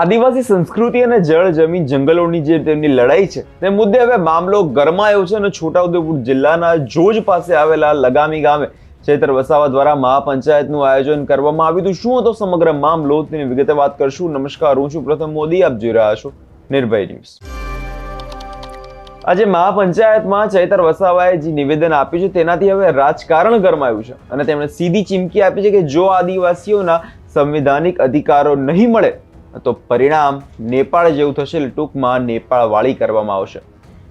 આદિવાસી સંસ્કૃતિ અને જળ જમીન જંગલોની જે તેમની લડાઈ છે, તે મુદ્દે હવે મામલો ગરમાયો છે અને છોટાઉદેપુર જિલ્લાના જોજ પાસે આવેલા લગામી ગામે ચેતર વસાવા દ્વારા મહાપંચાયતનું આયોજન કરવામાં આવ્યું હતું. શું હતો સમગ્ર મામલો? તેની વિગતે વાત કરશું. નમસ્કાર, હું છું પ્રથમ મોદી. આપ જોઈ રહ્યા છો નિર્ભય ન્યૂઝ. આજે મહાપંચાયતમાં ચૈતર વસાવાએ જે નિવેદન આપ્યું છે, તેનાથી હવે રાજકારણ ગરમાયું છે અને તેમણે સીધી ચીમકી આપી છે કે જો આદિવાસીઓના સંવિધાનિક અધિકારો નહીં મળે તો પરિણામ નેપાળ જેવું થશે, ટૂંકમાં નેપાળવાળી કરવામાં આવશે.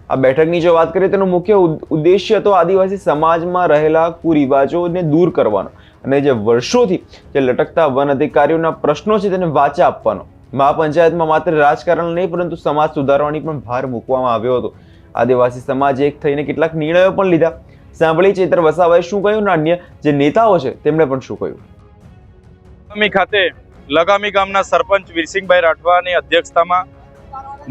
આ બેઠકની જો વાત કરીએ, તેનો મુખ્ય ઉદ્દેશ્ય તો આદિવાસી સમાજમાં રહેલા કુરિવાજોને દૂર કરવાનો અને જે વર્ષોથી જે લટકતા વન અધિકારીઓના પ્રશ્નો છે તેને વાચા આપવાનો. મહાપંચાયતમાં માત્ર રાજકારણ નહીં, પરંતુ સમાજ સુધારવાની પણ ભાર મૂકવામાં આવ્યો હતો. આદિવાસી સમાજ એક થઈને કેટલાક નિર્ણયો પણ લીધા. સાંભળી ચેતર વસાવાએ શું કહ્યું? અને અન્ય જે નેતાઓ છે, તેમણે પણ શું કહ્યું? ખાતે લગામી ગામના સરપંચ વીરસિંહભાઈ રાઠવાની અધ્યક્ષતામાં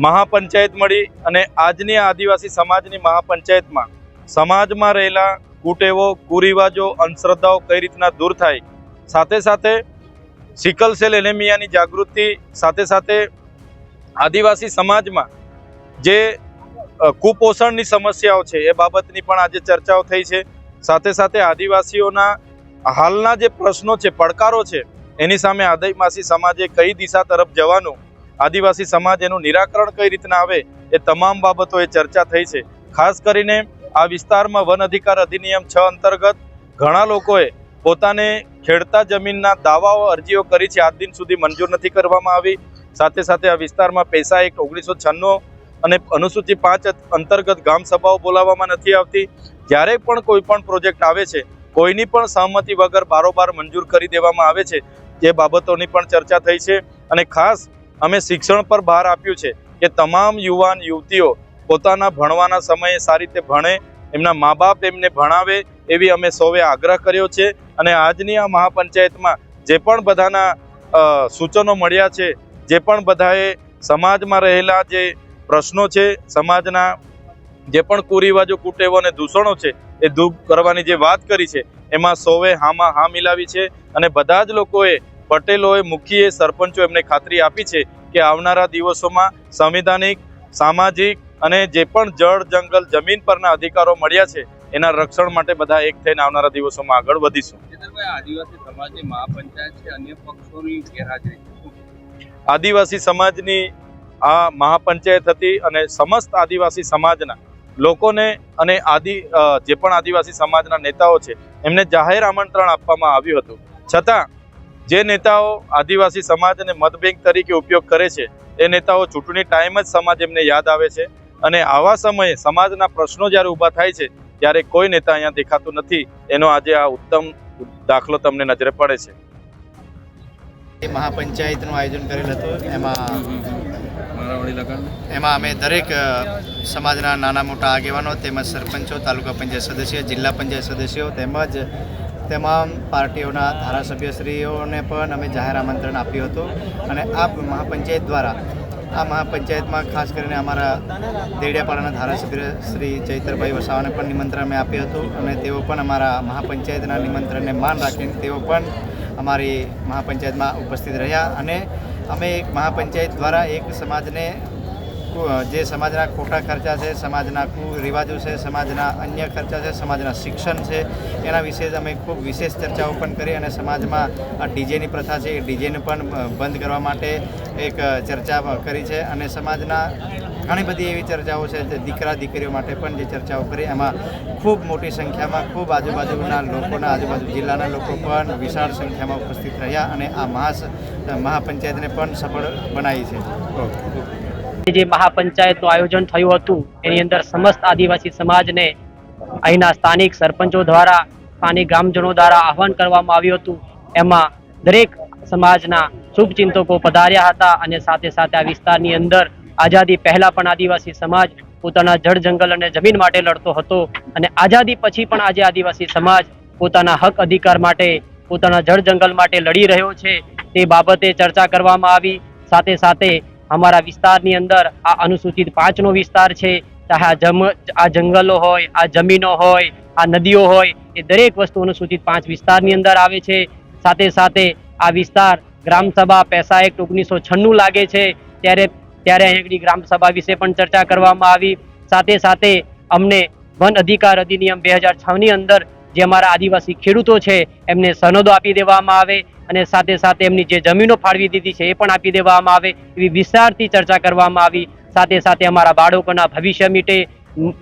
મહાપંચાયત મળી અને આજની આદિવાસી સમાજની મહાપંચાયતમાં સમાજમાં રહેલા કુટેવો, કુરિવાજો, અંધશ્રદ્ધાઓ કઈ રીતના દૂર થાય? સાથે સાથે સિકલ સેલ એનેમિયાની જાગૃતિ, સાથે સાથે આદિવાસી સમાજમાં જે કુપોષણની સમસ્યાઓ છે એ બાબતની પણ આજે ચર્ચાઓ થઈ છે. સાથે સાથે આદિવાસીઓના હાલના જે પ્રશ્નો છે, પડકારો છે એની સામે આદિવાસી સમાજે કઈ દિશા તરફ જવાનું, આદિવાસી સમાજ એનું નિરાકરણ કઈ રીતના આવે, એ તમામ બાબતો એ ચર્ચા થઈ છે. ખાસ કરીને આ વિસ્તારમાં વન અધિકાર અધિનિયમ છ અંતર્ગત ઘણા લોકોએ પોતાને ખેડતા જમીનના દાવાઓ અરજીઓ કરી છે. આજ દિન સુધી મંજૂર નથી કરવામાં આવી. સાથે સાથે આ વિસ્તારમાં પૈસા એક ઓગણીસો છન્નું અને અનુસૂચિ પાંચ અંતર્ગત ગામ સભાઓ બોલાવવામાં નથી આવતી. જ્યારે પણ કોઈ પણ પ્રોજેક્ટ આવે છે, કોઈની પણ સહમતિ વગર બારોબાર મંજૂર કરી દેવામાં આવે છે. એ બાબતોની પણ ચર્ચા થઈ છે અને ખાસ અમે શિક્ષણ પર ભાર આપ્યું છે કે તમામ યુવાન યુવતીઓ પોતાના ભણવાના સમયે સારી રીતે ભણે, એમના મા બાપ એમને ભણાવે એવી અમે સૌએ આગ્રહ કર્યો છે અને આજની આ મહાપંચાયતમાં જે પણ બધાના સૂચનો મળ્યા છે, જે પણ બધાએ સમાજમાં રહેલા જે પ્રશ્નો છે, સમાજના જે પણ કુરિવાજો કુટેવો અને દૂષણો છે એ દૂર કરવાની જે વાત કરી છે એમાં સૌએ હામાં હા મિલાવી છે અને બધા જ લોકોએ પટેલોએ મુખીએ સરપંચો એમને ખાતરી આપી છે કે આવનારા દિવસોમાં સંવિધાનિક સામાજિક અને જે પણ જળ જંગલ જમીન પરના અધિકારો મળ્યા છે એના રક્ષણ માટે બધા એક થઈને આવનારા દિવસોમાં આગળ વધીશું. આદિવાસી સમાજની મહાપંચાયત છે અન્ય પક્ષોની ગેરહાજરી. આદિવાસી સમાજની આ મહાપંચાયત હતી અને સમસ્ત આદિવાસી સમાજના લોકોને અને આદિ જે પણ આદિવાસી સમાજના નેતાઓ છે એમને જાહેર આમંત્રણ આપવામાં આવ્યું હતું. છતાં જે નેતાઓ આદિવાસી સમાજને અને બેંક તરીકે ઉપયોગ કરે છે એ નેતાઓ ચૂંટણી ટાઈમ જ સમાજ એમને યાદ આવે છે અને આવા સમયે સમાજના પ્રશ્નો જ્યારે ઊભા થાય છે ત્યારે કોઈ નેતા અહીંયા દેખાતું નથી. એનો આજે આ ઉત્તમ દાખલો તમને નજરે પડે છે. એ મહાપંચાયતનું આયોજન કરેલ હતું. એમાં એમાં અમે દરેક સમાજના નાના મોટા આગેવાનો તેમજ સરપંચો, તાલુકા પંચાયત સદસ્યો, જિલ્લા પંચાયત સદસ્યો તેમજ તમામ પાર્ટીઓના ધારાસભ્યશ્રીઓને પણ અમે જાહેર આમંત્રણ આપ્યું હતું. અને આ મહાપંચાયત દ્વારા, આ મહાપંચાયતમાં ખાસ કરીને અમારા દેડિયાપાડાના ધારાસભ્ય શ્રી ચૈતરભાઈ વસાવાને પણ નિમંત્રણ અમે આપ્યું હતું અને તેઓ પણ અમારા મહાપંચાયતના નિમંત્રણને માન રાખીને તેઓ પણ અમારી મહાપંચાયતમાં ઉપસ્થિત રહ્યા અને અમે એક મહાપંચાયત દ્વારા એક સમાજને જે સમાજના ખોટા ખર્ચા છે, સમાજના કુરિવાજો છે, સમાજના અન્ય ખર્ચા છે, સમાજના શિક્ષણ છે, એના વિશે અમે ખૂબ વિશેષ ચર્ચાઓ પણ કરી અને સમાજમાં આ ડીજેની પ્રથા છે એ ડીજેને પણ બંધ કરવા માટે એક ચર્ચા કરી છે અને સમાજના ઘણી બધી એવી ચર્ચાઓ છે જે દીકરા દીકરીઓ માટે પણ જે ચર્ચાઓ કરી, એમાં ખૂબ મોટી સંખ્યામાં ખૂબ આજુબાજુના લોકોના, આજુબાજુ જિલ્લાના લોકો પણ વિશાળ સંખ્યામાં ઉપસ્થિત રહ્યા અને આ મહાસ મહાપંચાયતને પણ સફળ બનાવી છે. જે મહાપંચાયતનું આયોજન થયું હતું, એની અંદર સમસ્ત આદિવાસી સમાજને અહીંના સ્થાનિક સરપંચો દ્વારા, સ્થાનિક ગ્રામજનો દ્વારા આહવાન કરવામાં આવ્યું હતું. એમાં દરેક સમાજના શુભચિંતકો પધાર્યા હતા અને સાથે સાથે આ વિસ્તારની અંદર આઝાદી પહેલા પણ આદિવાસી સમાજ પોતાના જળ, જંગલ અને જમીન માટે લડતો હતો અને આઝાદી પછી પણ આજે આદિવાસી સમાજ પોતાના હક અધિકાર માટે, પોતાના જળ, જંગલ માટે લડી રહ્યો છે. તે બાબતે ચર્ચા કરવામાં આવી. સાથે સાથે અમારા વિસ્તારની અંદર આ અનુસૂચિત પાંચનો વિસ્તાર છે. ચાહે આ જમ, આ જંગલો હોય, આ જમીનો હોય, આ નદીઓ હોય, એ દરેક વસ્તુ અનુસૂચિત પાંચ વિસ્તારની અંદર આવે છે. સાથે સાથે આ વિસ્તાર ગ્રામસભા પૈસા એક્ટ ઓગણીસો છન્નું લાગે છે. ત્યારે ત્યારે અહીંની ગ્રામસભા વિશે પણ ચર્ચા કરવામાં આવી. સાથે સાથે અમને વન અધિકાર અધિનિયમ બે હજાર છની અંદર જે અમારા આદિવાસી ખેડૂતો છે, એમને સનદો આપી દેવામાં આવે. અને સાથે સાથે એમની જે જમીનો ફાળવી દીધી છે એ પણ આપી દેવામાં આવે એવી વિસ્તારથી ચર્ચા કરવામાં આવી. સાથે સાથે અમારા બાળકોના ભવિષ્ય મીટે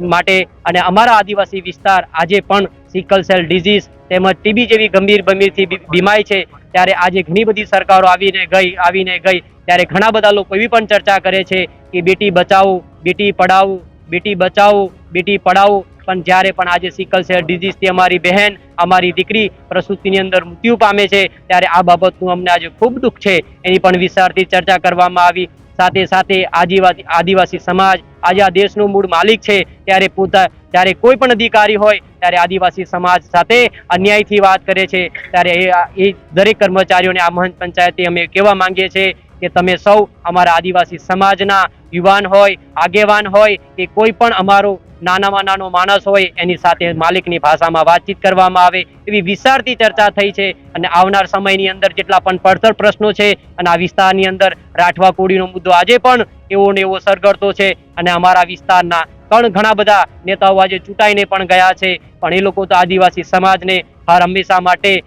માટે અને અમારા આદિવાસી વિસ્તાર આજે પણ સિકલ સેલ ડિઝીઝ તેમજ ટીબી જેવી ગંભીર ગંભીરથી બી- બીમારી છે ત્યારે આજે ઘણી બધી સરકારો આવીને ગઈ આવીને ગઈ. ત્યારે ઘણા બધા લોકો એવી પણ ચર્ચા કરે છે કે બેટી બચાવો, બેટી પઢાવો, બેટી બચાવો, બેટી પઢાવો. પણ જ્યારે પણ આજે સિકલ સેલ ડિઝીઝથી અમારી બહેન, અમારી દીકરી પ્રસૂતિની અંદર મૃત્યુ પામે છે, ત્યારે આ બાબતનું અમને આજે ખૂબ દુઃખ છે. એની પણ વિસ્તારથી ચર્ચા કરવામાં આવી. સાથે સાથે આદિવાસી આદિવાસી સમાજ, આજે આ દેશનો મૂળ માલિક છે. ત્યારે પોતા, જ્યારે કોઈ પણ અધિકારી હોય, ત્યારે આદિવાસી સમાજ સાથે અન્યાયથી વાત કરે છે. ત્યારે એ દરેક કર્મચારીઓને આ મહંત પંચાયતે અમે કહેવા માંગીએ છીએ કે તમે સૌ અમારા આદિવાસી સમાજના યુવાન હોય, આગેવાન હોય, કે કોઈ પણ અમારો નાનામાં નાનો માણસ હોય, એની સાથે માલિકની ભાષામાં વાતચીત કરવામાં આવે, એવી વિસ્તારથી ચર્ચા થઈ છે. અને આવનાર સમયની અંદર જેટલા પણ પડતર પ્રશ્નો છે, અને આ વિસ્તારની અંદર રાઠવા કુડીનો મુદ્દો આજે પણ એવો ને એવો સરગડતો છે. અને અમારા વિસ્તારના પણ ઘણા બધા નેતાઓ આજે ચૂંટાઈને પણ ગયા છે. પણ એ લોકો તો આદિવાસી સમાજને હર હંમેશા માટે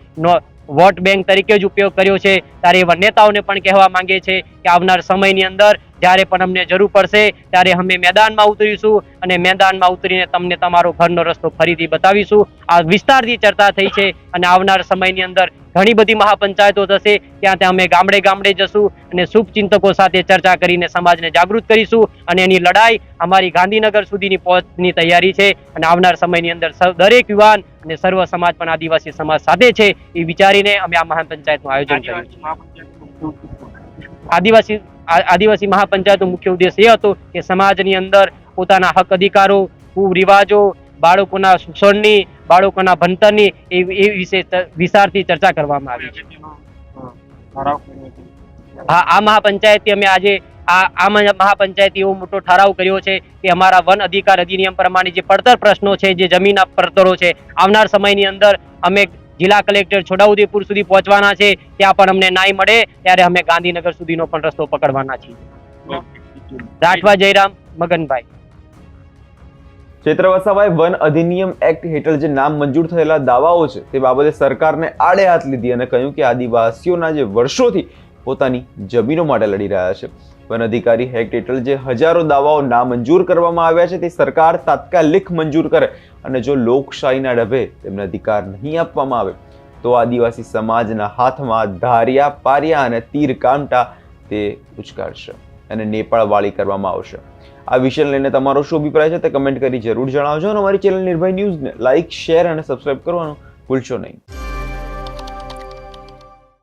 વોટ બેંક તરીકે જ ઉપયોગ કર્યો છે. ત્યારે એવા નેતાઓને પણ કહેવા માંગે છે કે આવનાર સમયની અંદર જ્યારે પણ અમને જરૂર પડશે, ત્યારે અમે મેદાનમાં ઉતરીશું અને મેદાનમાં ઉતરીને તમને તમારો ઘરનો રસ્તો ફરીથી બતાવીશું. આ વિસ્તારથી ચર્ચા થઈ છે અને આવનાર સમયની અંદર ઘણી બધી મહાપંચાયતો થશે. ત્યાં ત્યાં અમે ગામડે ગામડે જશું અને શુભચિંતકો સાથે ચર્ચા કરીને સમાજને જાગૃત કરીશું અને એની લડાઈ અમારી ગાંધીનગર સુધીની પહોંચની તૈયારી છે અને આવનાર સમયની અંદર દરેક યુવાન અને સર્વ સમાજ પણ આદિવાસી સમાજ સાથે છે એ વિચારીને અમે આ મહાપંચાયતનું આયોજન કર્યું છે. આદિવાસી આદિવાસી મહાપંચાયતનો મુખ્ય ઉદ્દેશ એ હતો કે સમાજની અંદર પોતાના હક અધિકારો, કુરિવાજો બાળકોના શિક્ષણની બાળકોના ભણતરની એ એ વિશે વિસ્તારથી ચર્ચા કરવામાં આવી છે. હા આ મહાપંચાયતથી અમે આજે આ આ મહાપંચાયત મહાપંચાયતે એવો મોટો ઠરાવ કર્યો છે કે અમારા વન અધિકાર અધિનિયમ પ્રમાણે જે પડતર પ્રશ્નો છે જે જમીનના પડતરો છે આવનાર સમયની અંદર અમે જિલ્લા કલેક્ટર છોટાઉદેપુર સુધી પહોંચવાના છે ત્યાં પણ અમને નાય મળે ત્યારે અમે ગાંધીનગર સુધીનો પણ રસ્તો પકડવાના છીએ. રાઠવા જયરામ મગનભાઈ. ચૈત્ર વસાવાએ વન અધિનિયમ એક્ટ હેઠળ જે નામ મંજૂર થયેલા દાવાઓ છે, તે બાબતે સરકારને આડે હાથ લીધી અને કહ્યું કે આદિવાસીઓના જે વર્ષોથી પોતાની જમીનો માટે લડી રહ્યા છે. વન અધિકારી એક્ટ હેઠળ જે હજારો દાવાઓ નામંજૂર કરવામાં આવ્યા છે, તે સરકાર તાત્કાલિક મંજૂર કરે અને જો લોકશાહીના ડભે તેમને અધિકાર નહીં આપવામાં આવે, તો આદિવાસી સમાજના હાથમાં ધારિયા, પારિયા અને તીર કામટા તે ઉચકારશે અને નેપાળ વાળી કરવામાં આવશે. આ વિષયને લઈને તમારો શું અભિપ્રાય છે તે કમેન્ટ કરી જરૂર જણાવજો અને અમારી ચેનલ નિર્ભય ન્યૂઝને લાઇક શેર અને સબસ્ક્રાઇબ કરવાનું ભૂલશો નહીં.